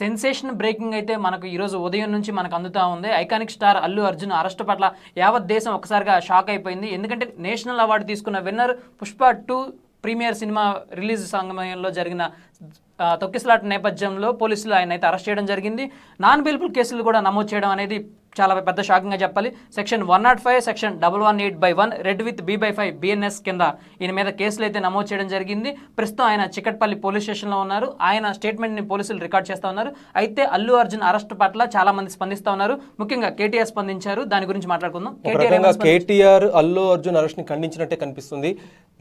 Sensation breaking అయితే మనకు ఈరోజు ఉదయం నుంచి మనకు అందుతా ఉంది. Iconic star Allu Arjun arrest పట్ల యావత్ దేశం ఒకసారిగా షాక్ అయిపోయింది. ఎందుకంటే నేషనల్ అవార్డు తీసుకున్న winner Pushpa two premiere cinema release సమయంలో జరిగిన తొక్కిసలాట నేపథ్యంలో పోలీసులు ఆయన అయితే అరెస్ట్ చేయడం జరిగింది. నాన్ బెయిలబుల్ కేసులు కూడా నమోదు చేయడం అనేది చాలా పెద్ద షాకింగ్గా చెప్పాలి. Section one not five section double one eight by one read with B by five BNS కింద ఈయన మీద కేసులు అయితే నమోదు చేయడం జరిగింది. ప్రస్తుతం ఆయన చికట్పల్లి పోలీస్ స్టేషన్లో ఉన్నారు. ఆయన స్టేట్మెంట్ని పోలీసులు రికార్డ్ చేస్తూ ఉన్నారు. అయితే అల్లు అర్జున్ అరెస్ట్ పట్ల చాలా మంది స్పందిస్తూ ఉన్నారు. ముఖ్యంగా కేటీఆర్ స్పందించారు. దాని గురించి మాట్లాడుకుందాం. కేటీఆర్ అల్లు అర్జున్ అరెస్ట్ని ఖండించినట్టే కనిపిస్తుంది.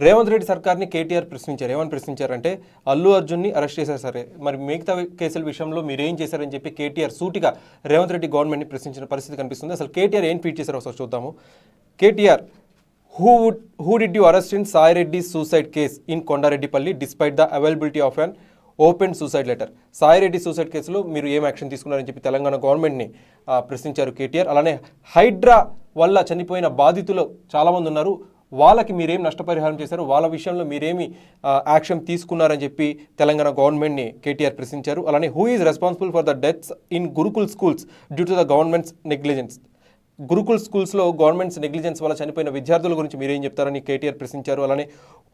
రేవంత్ రెడ్డి సర్కార్ని కేటీఆర్ ప్రశ్నించారు. ఏమని ప్రశ్నించారంటే అల్లు అర్జున్ని అరెస్ట్ చేశారు సరే. మరి మిగతా కేసుల విషయంలో మీరు ఏం చేశారని చెప్పి కేటీఆర్ సూటిగా రేవంత్ రెడ్డి గవర్నమెంట్ని ప్రశ్నించిన పరిస్థితి కనిపిస్తుంది. అసలు కేటీఆర్ ఏం ట్వీట్ చేశారో ఒకసారి చూద్దాము. KTR who would who did you arrest in Sai Reddy suicide case in Kondareddipalli despite the availability of an open suicide letter. Saireddy suicide కేసులో మీరు ఏం యాక్షన్ తీసుకున్నారని చెప్పి తెలంగాణ గవర్నమెంట్ని ప్రశ్నించారు కేటీఆర్. అలానే హైడ్రా వల్ల చనిపోయిన బాధితులు చాలామంది ఉన్నారు. వాళ్ళకి మీరేం నష్టపరిహారం చేశారు వాళ్ళ విషయంలో మీరేమి యాక్షన్ తీసుకున్నారని చెప్పి తెలంగాణ గవర్నమెంట్ని కేటీఆర్ ప్రశ్నించారు. అలానే who is responsible for the deaths in Gurukul schools due to the government's negligence Gurukul స్కూల్స్లో గవర్నమెంట్స్ నెగ్లిజెన్స్ వల్ల చనిపోయిన విద్యార్థుల గురించి మీరేం చెప్తారని కేటీఆర్ ప్రశ్నించారు. అలానే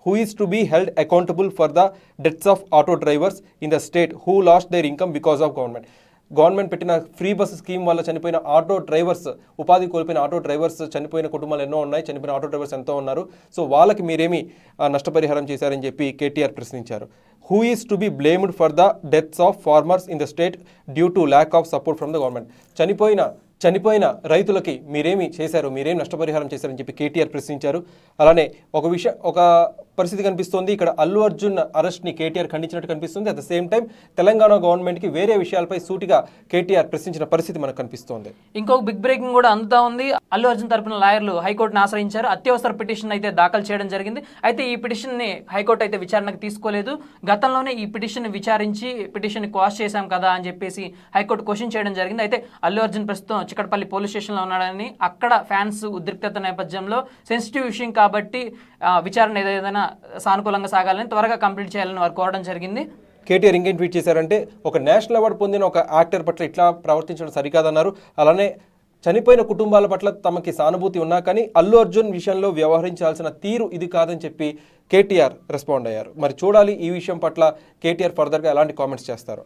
who is to be held accountable for the deaths of auto drivers in the state who lost their income because of government government పెట్టిన ఫ్రీ బస్ స్కీమ్ వల్ల చనిపోయిన ఆటో డ్రైవర్స్ ఉపాధి కోల్పోయిన ఆటో డ్రైవర్స్ చనిపోయిన కుటుంబాలు ఎన్నో ఉన్నాయి చనిపోయిన ఆటో డ్రైవర్స్ ఎంతో ఉన్నారు. సో వాళ్ళకి మీరేమి ఆ, నష్టపరిహారం చేశారని చెప్పి కేటీఆర్ ప్రశ్నించారు. Who is to be blamed for the deaths of farmers in the state due to lack of support from the government చనిపోయిన చనిపోయిన రైతులకి మీరేమి చేశారు మీరేం నష్టపరిహారం చేశారని చెప్పి కేటీఆర్ ప్రశ్నించారు. అలానే ఒక విషయం ఒక పరిస్థితి కనిపిస్తోంది. ఇక్కడ అల్లు అర్జున్ అరెస్ట్ని కేటీఆర్ ఖండించినట్టు కనిపిస్తుంది. At the same time Telangana గవర్నమెంట్కి వేరే విషయాలపై సూటిగా కేటీఆర్ ప్రశ్నించిన పరిస్థితి మనకు కనిపిస్తోంది. ఇంకొక బిగ్ బ్రేకింగ్ కూడా అందుతా ఉంది. అల్లు అర్జున్ తరపున లాయర్లు హైకోర్టును ఆశ్రయించారు. అత్యవసర పిటిషన్ అయితే దాఖలు చేయడం జరిగింది. అయితే ఈ పిటిషన్ని హైకోర్టు అయితే విచారణకు తీసుకోలేదు. గతంలోనే ఈ పిటిషన్ విచారించి పిటిషన్ క్వాష్ చేశాం కదా అని చెప్పేసి హైకోర్టు క్వశ్చన్ చేయడం జరిగింది. అయితే అల్లు అర్జున్ ప్రస్తుతం చిక్కడపల్లి పోలీస్ స్టేషన్లో ఉన్నాడని అక్కడ ఫ్యాన్స్ ఉద్రిక్తత నేపథ్యంలో సెన్సిటివ్ విషయం కాబట్టి ఆ, విచారణ ఏదైనా సానుకూలంగా సాగాలని త్వరగా కంప్లీట్ చేయాలని వారు కోరడం జరిగింది. కేటీఆర్ ఇంకేం ట్వీట్ చేశారంటే ఒక నేషనల్ అవార్డు పొందిన ఒక యాక్టర్ పట్ల ఇట్లా ప్రవర్తించడం సరికాదన్నారు. అలానే చనిపోయిన కుటుంబాల పట్ల తమకి సానుభూతి ఉన్నా కానీ అల్లు అర్జున్ విషయంలో వ్యవహరించాల్సిన తీరు ఇది కాదని చెప్పి కేటీఆర్ రెస్పాండ్ అయ్యారు. మరి చూడాలి ఈ విషయం పట్ల కేటీఆర్ ఫర్దర్గా ఎలాంటి కామెంట్స్ చేస్తారు?